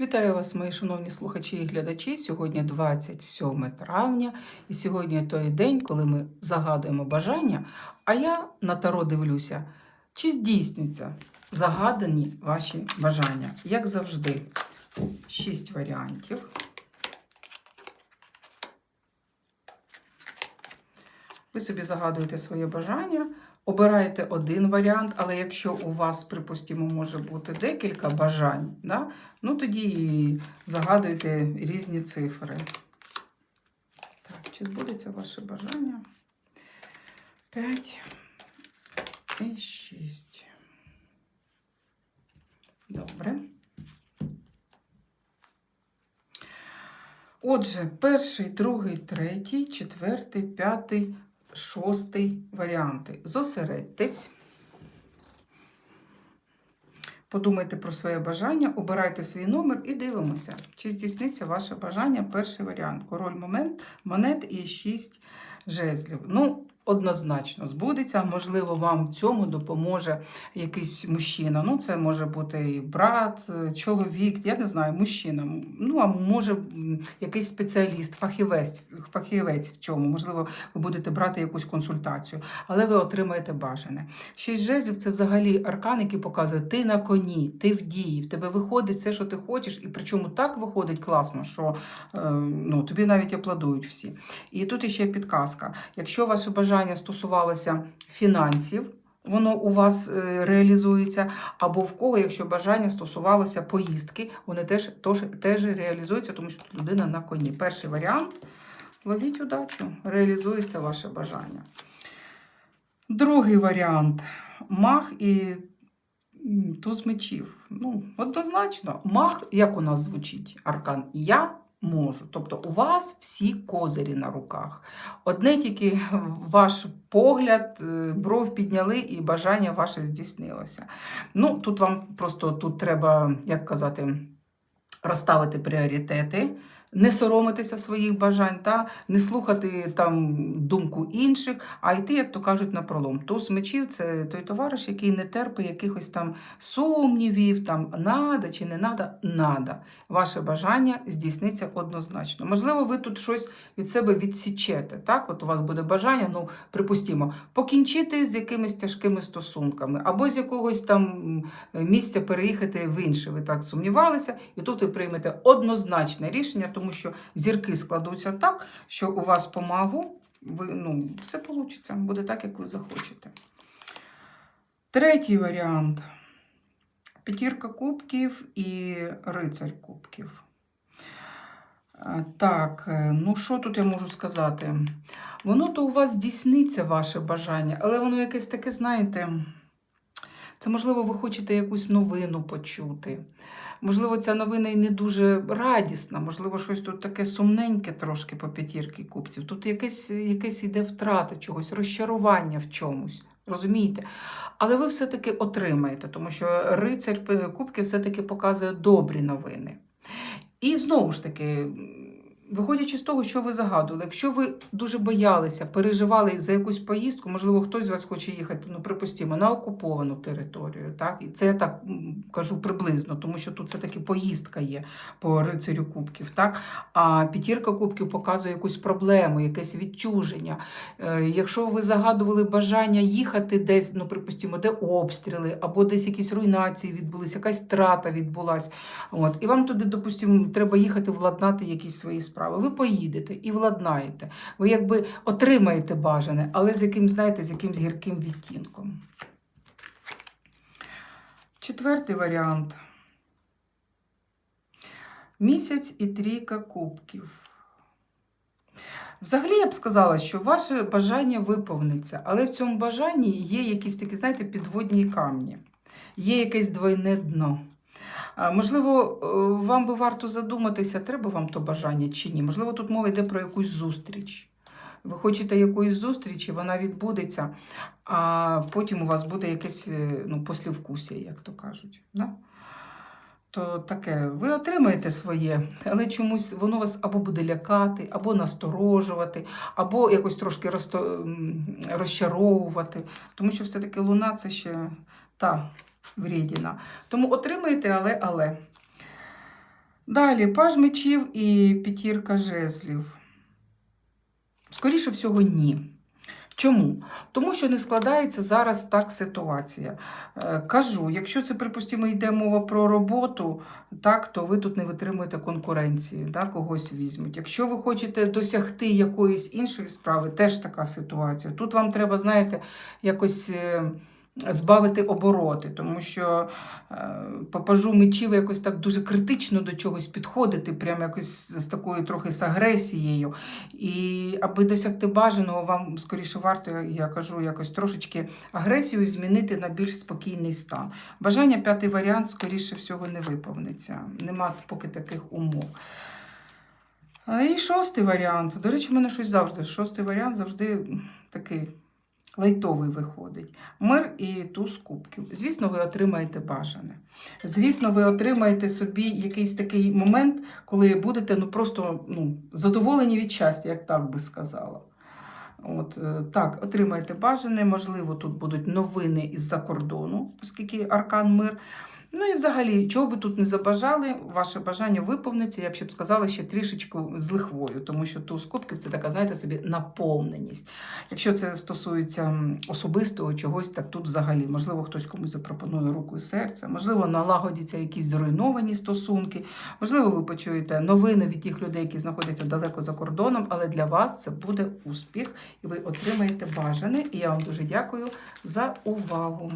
Вітаю вас, мої шановні слухачі і глядачі. Сьогодні 27 травня, і сьогодні той день, коли ми загадуємо бажання. А я на таро дивлюся, чи здійснюються загадані ваші бажання. Як завжди, шість варіантів. Ви собі загадуєте своє бажання, обираєте один варіант, але якщо у вас, припустимо, може бути декілька бажань, да, ну тоді і загадуйте різні цифри. Так, чи збудеться ваше бажання? 5 і 6. Добре. Отже, перший, другий, третій, четвертий, п'ятий, шостий варіант. Зосередьтесь. Подумайте про своє бажання, обирайте свій номер і дивимося, чи здійсниться ваше бажання. Перший варіант. Король момент, монет і 6 жезлів. Ну, однозначно збудеться. Можливо, вам в цьому допоможе якийсь мужчина. Ну, це може бути і брат, е, чоловік, я не знаю, мужчина. Ну, а може якийсь спеціаліст, фахівець, фахівець в чому. Можливо, ви будете брати якусь консультацію, але ви отримаєте бажане. Шість жезлів це взагалі аркан, який показує, ти на коні, ти в дії, в тебе виходить все, що ти хочеш, і причому так виходить класно, що е, ну, тобі навіть аплодують всі. І тут іще підказка. Якщо ваше бажання стосувалося фінансів, воно у вас е, реалізується, або в кого, якщо бажання стосувалося поїздки, вони теж, тож, теж реалізуються, тому що людина на коні. Перший варіант ловіть удачу, реалізується ваше бажання. Другий варіант мах і туз мечів. Ну, однозначно, мах, як у нас звучить аркан, я можу. Тобто у вас всі козирі на руках. Одне тільки ваш погляд, е, бров підняли і бажання ваше здійснилося. Ну, тут вам просто тут треба, як казати, розставити пріоритети. Не соромитися своїх бажань, та не слухати там думку інших, а йти, як то кажуть, на пролом. Туз мечів це той товариш, який не терпить якихось там сумнівів, там надо чи не надо, надо. Ваше бажання здійсниться однозначно. Можливо, ви тут щось від себе відсічете. Так, от у вас буде бажання, ну припустімо, покінчити з якимись тяжкими стосунками, або з якогось там місця переїхати в інше. Ви так сумнівалися, і тут ви приймете однозначне рішення, тому що зірки складуться так, що у вас помагу, ви, ну, все вийде, буде так, як ви захочете. Третій варіант. П'ятірка кубків і рицарь кубків. Так, е, ну що тут я можу сказати? Воно то у вас здійсниться ваше бажання, але воно якесь таке, знаєте, це можливо, ви хочете якусь новину почути. Можливо, ця новина і не дуже радісна, можливо, щось тут таке сумненьке трошки по п'ятірки кубців. Тут якесь, якесь йде втрата чогось, розчарування в чомусь. Розумієте? Але ви все-таки отримаєте, тому що рицарь е, кубки все-таки показує добрі новини. І знову ж таки, виходячи з того, що ви загадували, якщо ви дуже боялися, переживали за якусь поїздку, можливо, хтось з вас хоче їхати, ну, припустимо, на окуповану територію. Так? І це я так кажу приблизно, тому що тут все-таки поїздка є по рицарю кубків. Так? А п'ятірка кубків показує якусь проблему, якесь відчуження. Е, Якщо ви загадували бажання їхати десь, ну, припустимо, де обстріли, або десь якісь руйнації відбулися, якась трата відбулась. От, і вам туди, допустимо, треба їхати владнати якісь свої справи. Ви поїдете і владнаєте. Ви якби отримаєте бажане, але з яким, знаєте, з якимсь гірким відтінком. Четвертий варіант. Місяць і трійка кубків. Взагалі я б сказала, що ваше бажання виповниться, але в цьому бажанні є якісь такі, знаєте, підводні камні, є якесь двойне дно. Можливо, е, вам би варто задуматися, треба вам то бажання чи ні. Можливо, тут мова йде про якусь зустріч. Ви хочете якоїсь зустрічі, вона відбудеться, а потім у вас буде якесь е, ну, послівкусія, як то кажуть. Да? То таке, ви отримаєте своє, але чомусь воно вас або буде лякати, або насторожувати, або якось трошки розто... розчаровувати. Тому що все-таки луна це ще та врідіна. Тому отримаєте, але але. Далі паж мечів і п'ятірка жезлів. Скоріше всього, ні. Чому? Тому що не складається зараз так ситуація. Е, Кажу, якщо це, припустимо, йде мова про роботу, так, то ви тут не витримуєте конкуренції, да, когось візьмуть. Якщо ви хочете досягти якоїсь іншої справи, теж така ситуація. Тут вам треба, знаєте, якось. Е, Збавити обороти, тому що е, попажу мечів якось так дуже критично до чогось підходити, прямо якось з такою трохи з агресією. І аби досягти бажаного, вам скоріше варто, я кажу, якось трошечки агресію змінити на більш спокійний стан. Бажання п'ятий варіант, скоріше всього, не виповниться. Нема поки таких умов. І шостий варіант. До речі, в мене щось завжди. Шостий варіант завжди такий лайтовий виходить. Мир і туз кубків. Звісно, ви отримаєте бажане. Звісно, ви отримаєте собі якийсь такий момент, коли будете ну, просто ну, задоволені від щастя, як так би сказала. От, е, так, отримаєте бажане, можливо, тут будуть новини із-за кордону, оскільки аркан мир. Ну і взагалі, чого ви тут не забажали, ваше бажання виповниться, я б ще б сказала, ще трішечку з лихвою, тому що туз кубків це така, знаєте, собі наповненість. Якщо це стосується особистого чогось, так тут взагалі, можливо, хтось комусь запропонує руку і серце, можливо, налагодяться якісь зруйновані стосунки, можливо, ви почуєте новини від тих людей, які знаходяться далеко за кордоном, але для вас це буде успіх, і ви отримаєте бажане. І я вам дуже дякую за увагу.